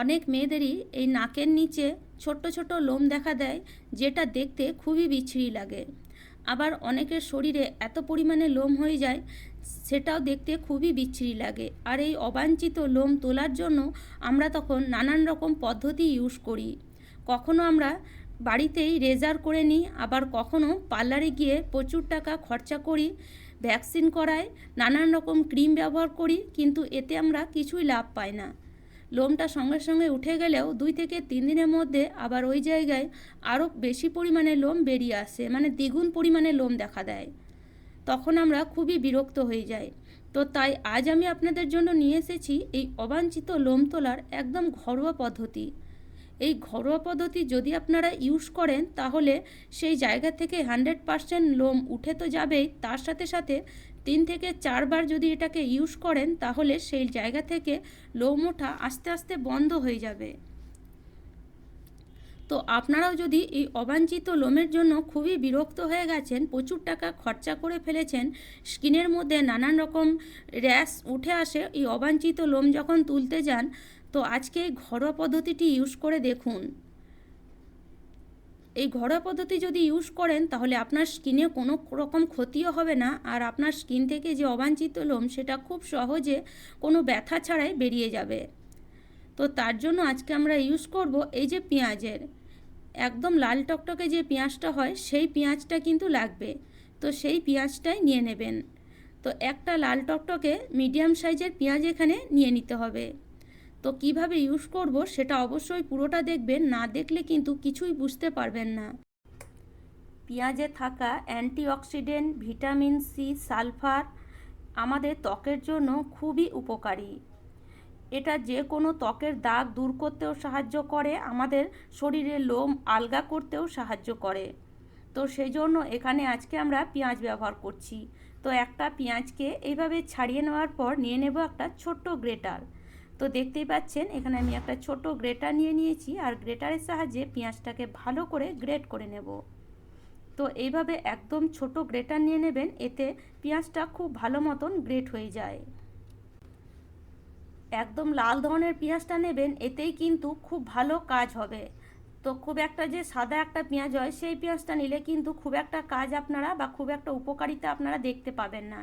অনেক মেয়েদেরই এই নাকের নিচে ছোট্ট ছোট লোম দেখা দেয়, যেটা দেখতে খুবই বিচ্ছিরি লাগে। আবার অনেকের শরীরে এত পরিমাণে লোম হয়ে যায়, সেটাও দেখতে খুবই বিচ্ছিরি লাগে। আর এই অবাঞ্ছিত লোম তোলার জন্য আমরা তখন নানান রকম পদ্ধতি ইউজ করি। কখনো আমরা বাড়িতেই রেজার করে নিই, আবার কখনো পার্লারে গিয়ে প্রচুর টাকা খরচা করি, ভ্যাকসিন করাই, নানান রকম ক্রিম ব্যবহার করি, কিন্তু এতে আমরা কিছুই লাভ পাই না। লোমটা সঙ্গে সঙ্গে উঠে গেলেও দুই থেকে তিন দিনের মধ্যে আবার ওই জায়গায় আরও বেশি পরিমাণে লোম বেরিয়ে আসে মানে দ্বিগুণ পরিমাণে লোম দেখা দেয়। তখন আমরা খুবই বিরক্ত হয়ে যাই। তো তাই আজ আমি আপনাদের জন্য নিয়ে এসেছি এই অবাঞ্ছিত লোম তোলার একদম ঘরোয়া পদ্ধতি। এই ঘরোয়া পদ্ধতি যদি আপনারা ইউজ করেন, তাহলে সেই জায়গা থেকে হান্ড্রেড পারসেন্ট লোম উঠে তো যাবেই, তার সাথে সাথে তিন থেকে চারবার যদি এটাকে ইউজ করেন, তাহলে সেই জায়গা থেকে লোম ওঠা আস্তে আস্তে বন্ধ হয়ে যাবে। তো আপনারাও যদি এই অবাঞ্ছিত লোমের জন্য খুবই বিরক্ত হয়ে গেছেন, প্রচুর টাকা খরচা করে ফেলেছেন, স্কিনের মধ্যে নানান রকম র্যাশ উঠে আসে, এই অবাঞ্ছিত লোম যখন তুলতে যান, তো আজকে এই ঘরোয়া পদ্ধতিটি ইউজ করে দেখুন। এই ঘরোয়া পদ্ধতি যদি ইউজ করেন, তাহলে আপনার স্কিনে কোনো রকম ক্ষতিও হবে না। আর আপনার স্কিন থেকে যে অবাঞ্ছিত লোম, সেটা খুব সহজে কোনো ব্যথা ছাড়াই বেরিয়ে যাবে। তো তার জন্য আজকে আমরা ইউজ করব এই যে পেঁয়াজের। একদম লাল টকটকে যে পেঁয়াজটা হয়, সেই পেঁয়াজটা কিন্তু লাগবে। তো সেই পেঁয়াজটাই নিয়ে নেবেন। তো একটা লাল টকটকে মিডিয়াম সাইজের পেঁয়াজ এখানে নিয়ে নিতে হবে। তো কীভাবে ইউজ করব সেটা অবশ্যই পুরোটা দেখবেন, না দেখলে কিন্তু কিছুই বুঝতে পারবেন না। পেঁয়াজে থাকা অ্যান্টিঅক্সিডেন্ট, ভিটামিন সি, সালফার আমাদের ত্বকের জন্য খুবই উপকারী। এটা যে কোনো ত্বকের দাগ দূর করতেও সাহায্য করে, আমাদের শরীরে লোম আলগা করতেও সাহায্য করে। তো সেই জন্য এখানে আজকে আমরা পেঁয়াজ ব্যবহার করছি। তো একটা পেঁয়াজকে এইভাবে ছাড়িয়ে নেওয়ার পর নিয়ে নেব একটা ছোট্ট গ্রেটার। তো দেখতেই পাচ্ছেন, এখানে আমি একটা ছোট গ্রেটার নিয়ে নিয়েছি আর গ্রেটারের সাহায্যে পেঁয়াজটাকে ভালো করে গ্রেট করে নেব। তো এইভাবে একদম ছোট গ্রেটার নিয়ে নেবেন, এতে পেঁয়াজটা খুব ভালো মতন গ্রেট হয়ে যায়। একদম লাল ধরনের পেঁয়াজটা নেবেন, এতেই কিন্তু খুব ভালো কাজ হবে। তো খুব একটা যে সাদা একটা পেঁয়াজ হয়, সেই পেঁয়াজটা নিলে কিন্তু খুব একটা কাজ আপনারা বা খুব একটা উপকারিতা আপনারা দেখতে পাবেন না।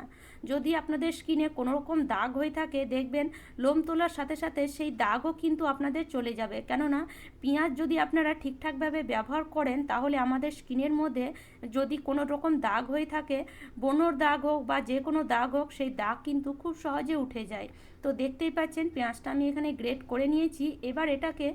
যদি আপনাদের স্কিনে কোনো রকম দাগ হয়ে থাকে, দেখবেন লোম তোলার সাথে সাথে সেই দাগও কিন্তু আপনাদের চলে যাবে। কেননা, পেঁয়াজ যদি আপনারা ঠিকঠাকভাবে ব্যবহার করেন, তাহলে আমাদের স্কিনের মধ্যে যদি কোনো রকম দাগ হয়ে থাকে, বনোর দাগ হোক বা যে কোনো দাগ হোক, সেই দাগ কিন্তু খুব সহজে উঠে যায়। তো দেখতেই পাচ্ছেন, পেঁয়াজটা আমি এখানে গ্রেট করে নিয়েছি। এবার এটাকে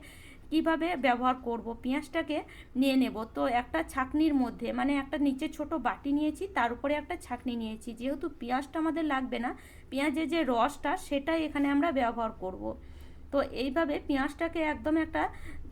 কীভাবে ব্যবহার করব? পেঁয়াজটাকে নিয়ে নেব। তো একটা ছাকনির মধ্যে মানে একটা নিচে ছোট বাটি নিয়েছি, তার উপরে একটা ছাকনি নিয়েছি। যেহেতু পেঁয়াজটা আমাদের লাগবে না, পেঁয়াজের যে রসটা, সেটাই এখানে আমরা ব্যবহার করব। তো এইভাবে পেঁয়াজটাকে একদম একটা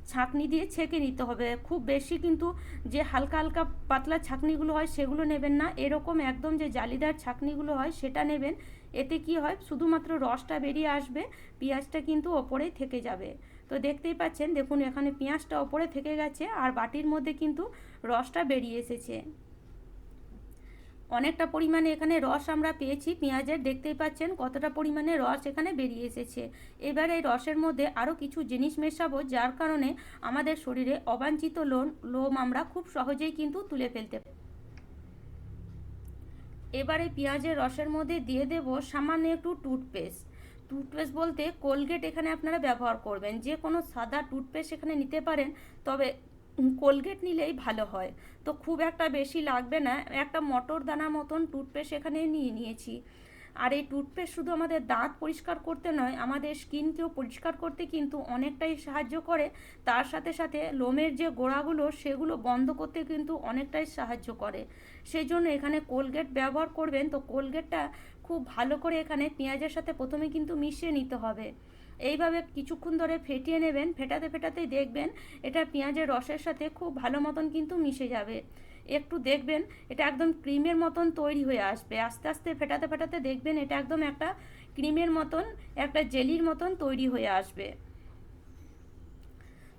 ছাঁকনি দিয়ে ছেঁকে নিতে হবে। খুব বেশি কিন্তু যে হালকা হালকা পাতলা ছাঁকনিগুলো হয়, সেগুলো নেবেন না। এরকম একদম যে জালিদার ছাঁকনিগুলো হয়, সেটা নেবেন। এতে কি হয়, শুধুমাত্র রসটা বেরিয়ে আসবে, পেঁয়াজটা কিন্তু ওপরেই থেকে যাবে। তো দেখতেই পাচ্ছেন, দেখুন এখানে পেঁয়াজটা ওপরে থেকে গেছে আর বাটির মধ্যে কিন্তু রসটা বেরিয়ে এসেছে। অনেকটা পরিমাণে এখানে রস আমরা পেয়েছি পেঁয়াজের, দেখতেই পাচ্ছেন কতটা পরিমাণে রস এখানে বেরিয়ে এসেছে। এবার এই রসের মধ্যে আরও কিছু জিনিস মেশাবো, যার কারণে আমাদের শরীরে অবাঞ্ছিত লোম লোম আমরা খুব সহজেই কিন্তু তুলে ফেলতে এবারে পেঁয়াজের রসের মধ্যে দিয়ে দেব সামান্য একটু টুথপেস্ট। টুথপেস্ট বলতে কোলগেট এখানে আপনারা ব্যবহার করবেন। যে কোনো সাদা টুথপেস্ট এখানে নিতে পারেন, তবে কোলগেট নিলেই ভালো হয়। তো খুব একটা বেশি লাগবে না, একটা মটর দানা মতন টুথপেস্ট এখানে নিয়ে নিয়েছি। আর এই টুথপেস্ট শুধু আমাদের দাঁত পরিষ্কার করতে নয়, আমাদের স্কিনকেও পরিষ্কার করতে কিন্তু অনেকটাই সাহায্য করে। তার সাথে সাথে লোমের যে গোড়াগুলো, সেগুলো বন্ধ করতে কিন্তু অনেকটাই সাহায্য করে। সেই জন্য এখানে কোলগেট ব্যবহার করবেন। তো কোলগেটটা খুব ভালো করে এখানে পেঁয়াজের সাথে প্রথমে কিন্তু মিশিয়ে নিতে হবে। এইভাবে কিছুক্ষণ ধরে ফেটিয়ে নেবেন, ফেটাতে ফেটাতেই দেখবেন এটা পেঁয়াজের রসের সাথে খুব ভালো মতন কিন্তু মিশে যাবে। একটু দেখবেন এটা একদম ক্রিমের মতন তৈরি হয়ে আসবে। আস্তে আস্তে ফেটাতে ফেটাতে দেখবেন এটা একদম একটা ক্রিমের মতন, একটা জেলির মতন তৈরি হয়ে আসবে।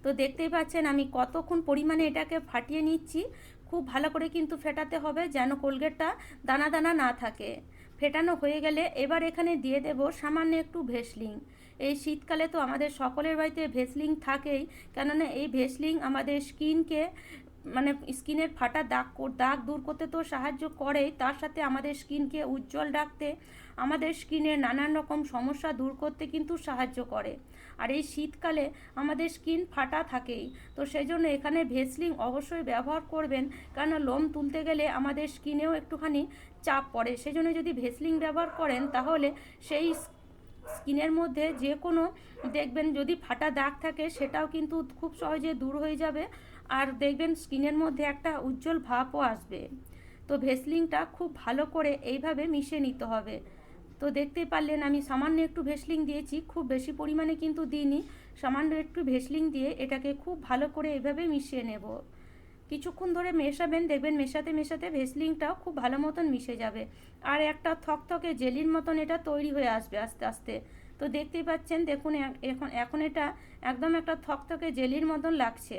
তো দেখতেই পাচ্ছেন আমি কতক্ষণ পরিমাণে এটাকে ফাটিয়ে নিচ্ছি। খুব ভালো করে কিন্তু ফেটাতে হবে যেন কোলগেটটা দানা দানা না থাকে। ফেটানো হয়ে গেলে এবার এখানে দিয়ে দেব সামান্য একটু ভেসলিং। এই শীতকালে তো আমাদের সকলের বাড়িতে ভেসলিং থাকেই, কেননা এই ভেসলিং আমাদের স্কিনকে মানে স্কিনের ফাটা দাগ দাগ দূর করতে তো সাহায্য করেই, তার সাথে আমাদের স্কিনকে উজ্জ্বল রাখতে আমাদের স্কিনের নানান রকম সমস্যা দূর করতে কিন্তু সাহায্য করে। আর এই শীতকালে আমাদের স্কিন ফাটা থাকেই। তো সেই জন্য এখানে ভেসলিং অবশ্যই ব্যবহার করবেন কেন লোম তুলতে গেলে আমাদের স্কিনেও একটুখানি চাপ পড়ে। সেই জন্য যদি ভেসলিং ব্যবহার করেন, তাহলে সেই স্কিনের মধ্যে যে কোনো দেখবেন যদি ফাটা দাগ থাকে, সেটাও কিন্তু খুব সহজে দূর হয়ে যাবে। আর দেখবেন স্কিনের মধ্যে একটা উজ্জ্বল ভাবও আসবে। তো ভেসলিংটা খুব ভালো করে এইভাবে মিশে নিতে হবে। তো দেখতেই পারলেন আমি সামান্য একটু ভেসলিং দিয়েছি, খুব বেশি পরিমাণে কিন্তু দিইনি। সামান্য একটু ভেসলিং দিয়ে এটাকে খুব ভালো করে এভাবে মিশিয়ে নেব। কিছুক্ষণ ধরে মেশাবেন, দেখবেন মেশাতে মেশাতে ভেসলিংটাও খুব ভালো মতন মিশে যাবে। আর একটা থকথকে জেলির মতন এটা তৈরি হয়ে আসবে আস্তে আস্তে। তো দেখতেই পাচ্ছেন, দেখুন এখন এখন এটা একদম একটা থকথকে জেলির মতন লাগছে।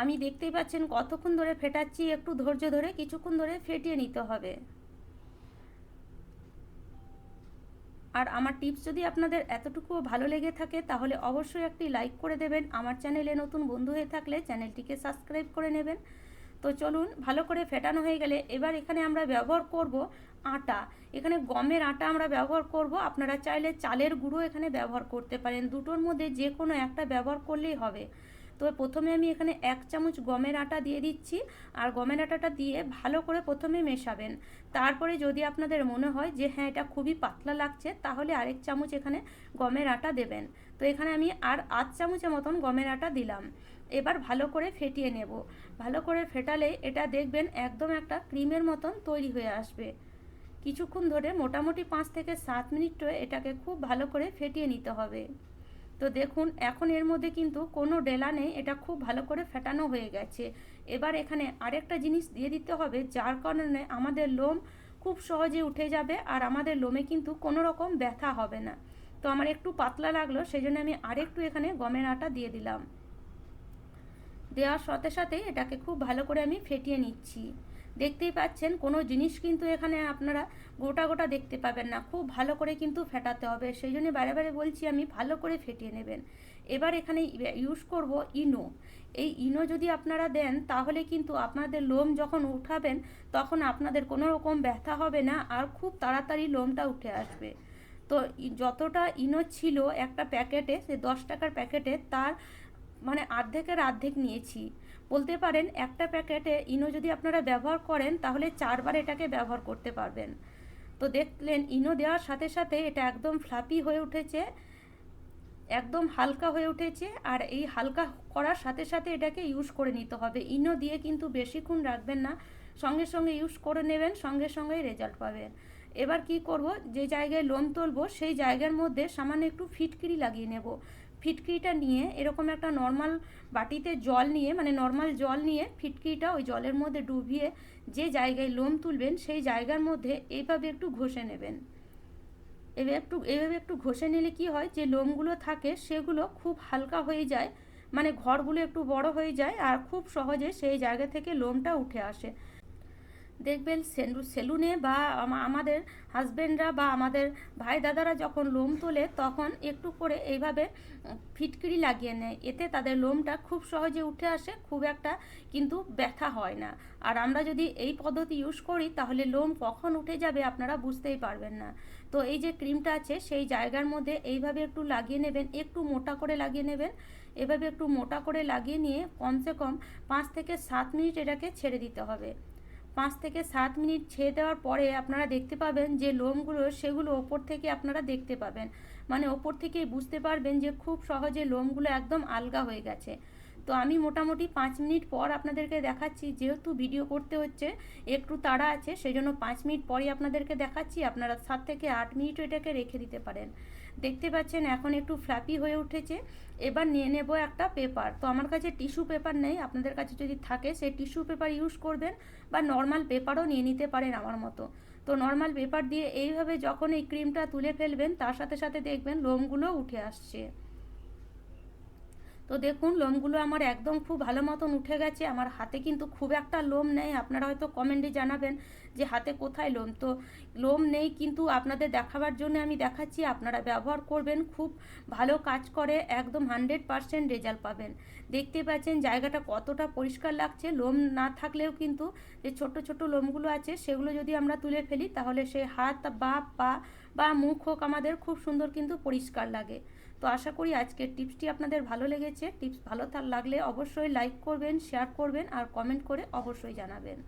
আমি দেখতেই পাচ্ছেন কতক্ষণ ধরে ফেটাচ্ছি, একটু ধৈর্য ধরে কিছুক্ষণ ধরে ফেটিয়ে নিতে হবে। আর আমার টিপস যদি আপনাদের এতটুকুও ভালো লেগে থাকে, তাহলে অবশ্যই একটি লাইক করে দেবেন। আমার চ্যানেলে নতুন বন্ধু হয়ে থাকলে চ্যানেলটিকে সাবস্ক্রাইব করে নেবেন। তো চলুন, ভালো করে ফেটানো হয়ে গেলে এবার এখানে আমরা ব্যবহার করব আটা। এখানে গমের আটা আমরা ব্যবহার করব। আপনারা চাইলে চালের গুঁড়ো এখানে ব্যবহার করতে পারেন। দুটোর মধ্যে যে কোনো একটা ব্যবহার করলেই হবে। তো প্রথমে আমি এখানে এক চামচ গমের আটা দিয়ে দিচ্ছি, আর গমের আটাটা দিয়ে ভালো করে প্রথমে মেশাবেন। তারপরে যদি আপনাদের মনে হয় যে হ্যাঁ এটা খুবই পাতলা লাগছে, তাহলে আরেক চামচ এখানে গমের আটা দেবেন। তো এখানে আমি আর আধ চামচের মতন গমের আটা দিলাম। এবার ভালো করে ফেটিয়ে নেব। ভালো করে ফেটালে এটা দেখবেন একদম একটা ক্রিমের মতন তৈরি হয়ে আসবে। কিছুক্ষণ ধরে মোটামুটি পাঁচ থেকে সাত মিনিট এটাকে খুব ভালো করে ফেটিয়ে নিতে হবে। তো দেখুন, এখন এর মধ্যে কিন্তু কোনো ডেলা নেই, এটা খুব ভালো করে ফেটানো হয়ে গেছে। এবার এখানে আরেকটা জিনিস দিয়ে দিতে হবে, যার কারণে আমাদের লোম খুব সহজে উঠে যাবে আর আমাদের লোমে কিন্তু কোনো রকম ব্যথা হবে না। তো আমার একটু পাতলা লাগল সেই জন্য আমি আরেকটু এখানে গমের আটা দিয়ে দিলাম। দেওয়ার সাথে সাথে এটাকে খুব ভালো করে আমি ফেটিয়ে নিচ্ছি। দেখতেই পাচ্ছেন, কোনো জিনিস কিন্তু এখানে আপনারা গোটা গোটা দেখতে পাবেন না। খুব ভালো করে কিন্তু ফেটাতে হবে। সেই জন্য বারে বারে বলছি আমি, ভালো করে ফেটিয়ে নেবেন। এবার এখানে ইউজ করব ইনো। এই ইনো যদি আপনারা দেন, তাহলে কিন্তু আপনাদের লোম যখন উঠাবেন, তখন আপনাদের কোনো রকম ব্যথা হবে না আর খুব তাড়াতাড়ি লোমটা উঠে আসবে। তো যতটা ইনো ছিল একটা প্যাকেটে, সে দশ টাকার প্যাকেটে, তার মানে অর্ধেকের অর্ধেক নিয়েছি। বলতে পারেন একটা প্যাকেটে ইনো যদি আপনারা ব্যবহার করেন, তাহলে চারবার এটাকে ব্যবহার করতে পারবেন। তো দেখলেন, ইনো দেওয়ার সাথে সাথে এটা একদম ফ্লাপি হয়ে উঠেছে, একদম হালকা হয়ে উঠেছে, আর এই হালকা করার সাথে সাথে এটাকে ইউজ করে নিতে হবে। ইনো দিয়ে কিন্তু বেশিক্ষণ রাখবেন না, সঙ্গে সঙ্গে ইউজ করে নেবেন, সঙ্গে সঙ্গেই রেজাল্ট পাবেন। এবার কি করব, যে জায়গায় লোম তুলবো, সেই জায়গার মধ্যে সামান্য একটু ফিটকিরি লাগিয়ে নেব। ফিটকিরিটা নিয়ে এরকম একটা নর্মাল বাটিতে জল নিয়ে মানে নর্মাল জল নিয়ে ফিটকিরিটা ওই জলের মধ্যে ডুবিয়ে যে জায়গায় লোম তুলবেন, সেই জায়গার মধ্যে এইভাবে একটু ঘষে নেবেন। এভাবে একটু এভাবে একটু ঘষে নিলে কি হয়, যে লোমগুলো থাকে সেগুলো খুব হালকা হয়ে যায় মানে ঘরগুলো একটু বড় হয়ে যায় আর খুব সহজে সেই জায়গা থেকে লোমটা উঠে আসে। দেখবেন সেলুনে বা আমাদের হাজব্যান্ডরা বা আমাদের ভাই দাদারা যখন লোম তোলে তখন একটু করে এইভাবে ফিটকিরি লাগিয়ে নেয়। এতে তাদের লোমটা খুব সহজে উঠে আসে, খুব একটা কিন্তু ব্যথা হয় না। আর আমরা যদি এই পদ্ধতি ইউজ করি তাহলে লোম কখন উঠে যাবে আপনারা বুঝতেই পারবেন না। তো এই যে ক্রিমটা আছে সেই জায়গার মধ্যে এইভাবে একটু লাগিয়ে নেবেন, একটু মোটা করে লাগিয়ে নেবেন। এভাবে একটু মোটা করে লাগিয়ে নিয়ে কমসে কম পাঁচ থেকে সাত মিনিট এটাকে ছেড়ে দিতে হবে। পাঁচ থেকে সাত মিনিট ছেড়ে দেওয়ার পরে আপনারা দেখতে পাবেন যে লোমগুলো, সেগুলো ওপর থেকে আপনারা দেখতে পাবেন। মানে ওপর থেকেই বুঝতে পারবেন যে খুব সহজে লোমগুলো একদম আলগা হয়ে গেছে। তো আমি মোটামুটি পাঁচ মিনিট পর আপনাদেরকে দেখাচ্ছি, যেহেতু ভিডিও করতে হচ্ছে, একটু তাড়া আছে সেই জন্য পাঁচ মিনিট পরই আপনাদেরকে দেখাচ্ছি, আপনারা সাত থেকে আট মিনিট এটাকে রেখে দিতে পারেন। দেখতে পাচ্ছেন এখন একটু ফ্ল্যাপি হয়ে উঠেছে, এবার নিয়ে নেব একটা পেপার তো আমার কাছে টিস্যু পেপার নেই, আপনাদের কাছে যদি থাকে, সেই টিস্যু পেপার ইউজ করবেন, বা নর্মাল পেপারও নিয়ে নিতে পারেন আমার মতো। তো নর্মাল পেপার দিয়ে এইভাবে যখন এই ক্রিমটা তুলে ফেলবেন, তার সাথে সাথে দেখবেন লোমগুলো উঠে আসছে। তো দেখুন লোমগুলো আমার একদম খুব ভালো মতন উঠে গেছে। আমার হাতে কিন্তু খুব একটা লোম নেই। আপনারা হয়তো কমেন্টে জানাবেন যে হাতে কোথায় লোম তো লোম নেই কিন্তু আপনাদের দেখাবার জন্য আমি দেখাচ্ছি, আপনারা ব্যবহার করবেন, খুব ভালো কাজ করে, একদম হান্ড্রেড পারসেন্ট রেজাল্ট পাবেন। দেখতে পাচ্ছেন জায়গাটা কতটা পরিষ্কার লাগছে। লোম না থাকলেও কিন্তু যে ছোট ছোট লোমগুলো আছে, সেগুলো যদি আমরা তুলে ফেলি, তাহলে সে হাত, বা পা, বা মুখ হোক আমাদের, খুব সুন্দর কিন্তু পরিষ্কার লাগে। তো আশা করি আজকের টিপসটি আপনাদের ভালো লেগেছে। টিপস ভালো লাগলে অবশ্যই লাইক করবেন শেয়ার করবেন আর কমেন্ট করে অবশ্যই জানাবেন।